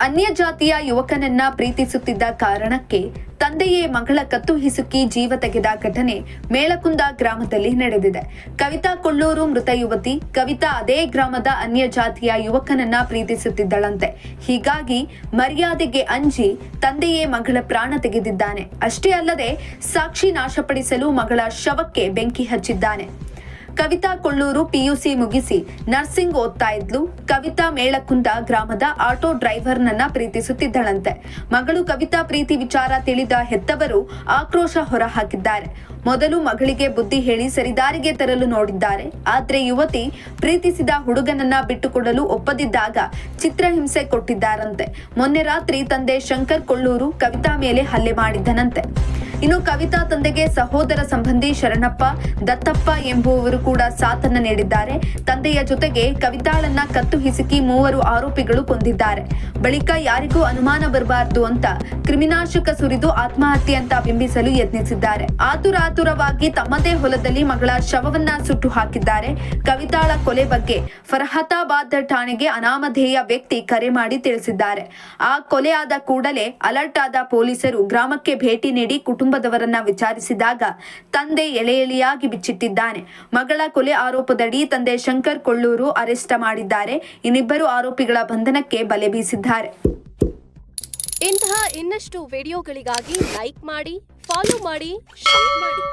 ಅನ್ಯ ಜಾತಿಯ ಯುವಕನನ್ನ ಪ್ರೀತಿಸುತ್ತಿದ್ದ ಕಾರಣಕ್ಕೆ ತಂದೆಯೇ ಮಗಳ ಕತ್ತು ಹಿಸುಕಿ ಜೀವ ತೆಗೆದ ಘಟನೆ ಮೇಳಕುಂದ ಗ್ರಾಮದಲ್ಲಿ ನಡೆದಿದೆ. ಕವಿತಾ ಕೊಳ್ಳೂರು ಮೃತ ಯುವತಿ, ಕವಿತಾ ಅದೇ ಗ್ರಾಮದ ಅನ್ಯ ಜಾತಿಯ ಯುವಕನನ್ನ ಪ್ರೀತಿಸುತ್ತಿದ್ದಳಂತೆ. ಹೀಗಾಗಿ ಮರ್ಯಾದೆಗೆ ಅಂಜಿ ತಂದೆಯೇ ಮಗಳ ಪ್ರಾಣ ತೆಗೆದಿದ್ದಾನೆ. ಅಷ್ಟೇ ಅಲ್ಲದೆ ಸಾಕ್ಷಿ ನಾಶಪಡಿಸಲು ಮಗಳ ಶವಕ್ಕೆ ಬೆಂಕಿ ಹಚ್ಚಿದ್ದಾನೆ. ಕವಿತಾ ಕೊಳ್ಳೂರು ಪಿಯುಸಿ ಮುಗಿಸಿ ನರ್ಸಿಂಗ್ ಓದ್ತಾ ಇದ್ಲು. ಕವಿತಾ ಮೇಳಕುಂದ ಗ್ರಾಮದ ಆಟೋ ಡ್ರೈವರ್ನನ್ನ ಪ್ರೀತಿಸುತ್ತಿದ್ದಳಂತೆ. ಮಗಳು ಕವಿತಾ ಪ್ರೀತಿ ವಿಚಾರ ತಿಳಿದ ಹೆತ್ತವರು ಆಕ್ರೋಶ ಹೊರಹಾಕಿದ್ದಾರೆ. ಮೊದಲು ಮಗಳಿಗೆ ಬುದ್ಧಿ ಹೇಳಿ ಸರಿದಾರಿಗೆ ತರಲು ನೋಡಿದ್ದಾರೆ. ಆದ್ರೆ ಯುವತಿ ಪ್ರೀತಿಸಿದ ಹುಡುಗನನ್ನ ಬಿಟ್ಟುಕೊಡಲು ಒಪ್ಪದಿದ್ದಾಗ ಚಿತ್ರಹಿಂಸೆ ಕೊಟ್ಟಿದ್ದಾರಂತೆ. ಮೊನ್ನೆ ರಾತ್ರಿ ತಂದೆ ಶಂಕರ್ ಕೊಳ್ಳೂರು ಕವಿತಾ ಮೇಲೆ ಹಲ್ಲೆ ಮಾಡಿದ್ದನಂತೆ. ಇನ್ನು ಕವಿತಾ ತಂದೆಗೆ ಸಹೋದರ ಸಂಬಂಧಿ ಶರಣಪ್ಪ, ದತ್ತಪ್ಪ ಎಂಬುವವರು ಕೂಡ ಸಾಥನ್ನ ನೀಡಿದ್ದಾರೆ. ತಂದೆಯ ಜೊತೆಗೆ ಕವಿತಾಳನ್ನ ಕತ್ತು ಹಿಸುಕಿ ಮೂವರು ಆರೋಪಿಗಳು ಕೊಂದಿದ್ದಾರೆ. ಬಳಿಕ ಯಾರಿಗೂ ಅನುಮಾನ ಬರಬಾರದು ಅಂತ ಕ್ರಿಮಿನಾಶಕ ಸುರಿದು ಆತ್ಮಹತ್ಯೆ ಅಂತ ಬಿಂಬಿಸಲು ಯತ್ನಿಸಿದ್ದಾರೆ. ಆತುರಾತುರವಾಗಿ ತಮ್ಮದೇ ಹೊಲದಲ್ಲಿ ಮಗಳ ಶವವನ್ನ ಸುಟ್ಟು ಹಾಕಿದ್ದಾರೆ. ಕವಿತಾಳ ಕೊಲೆ ಬಗ್ಗೆ ಫರ್ಹತಾಬಾದ್ ಠಾಣೆಗೆ ಅನಾಮಧೇಯ ವ್ಯಕ್ತಿ ಕರೆ ಮಾಡಿ ತಿಳಿಸಿದ್ದಾರೆ. ಆ ಕೊಲೆಯಾದ ಕೂಡಲೇ ಅಲರ್ಟ್ ಆದ ಪೊಲೀಸರು ಗ್ರಾಮಕ್ಕೆ ಭೇಟಿ ನೀಡಿ ಕುಟುಂಬದವರನ್ನ ವಿಚಾರಿಸಿದಾಗ ತಂದೆ ಎಳೆಯಾಗಿ ಬಿಚ್ಚಿಟ್ಟಿದ್ದಾನೆ. ಮಗಳ ಕೊಲೆ ಆರೋಪದಡಿ ತಂದೆ ಶಂಕರ್ ಕೊಳ್ಳೂರು ಅರೆಸ್ಟ್ ಮಾಡಿದ್ದಾರೆ. ಇನ್ನಿಬ್ಬರು ಆರೋಪಿಗಳ ಬಂಧನಕ್ಕೆ ಬಲೆ ಬೀಸಿದ್ದಾರೆ. ಇಂತಹ ಇನ್ನಷ್ಟು ವಿಡಿಯೋಗಳಿಗಾಗಿ ಲೈಕ್ ಮಾಡಿ, ಫಾಲೋ ಮಾಡಿ, ಶೇರ್ ಮಾಡಿ.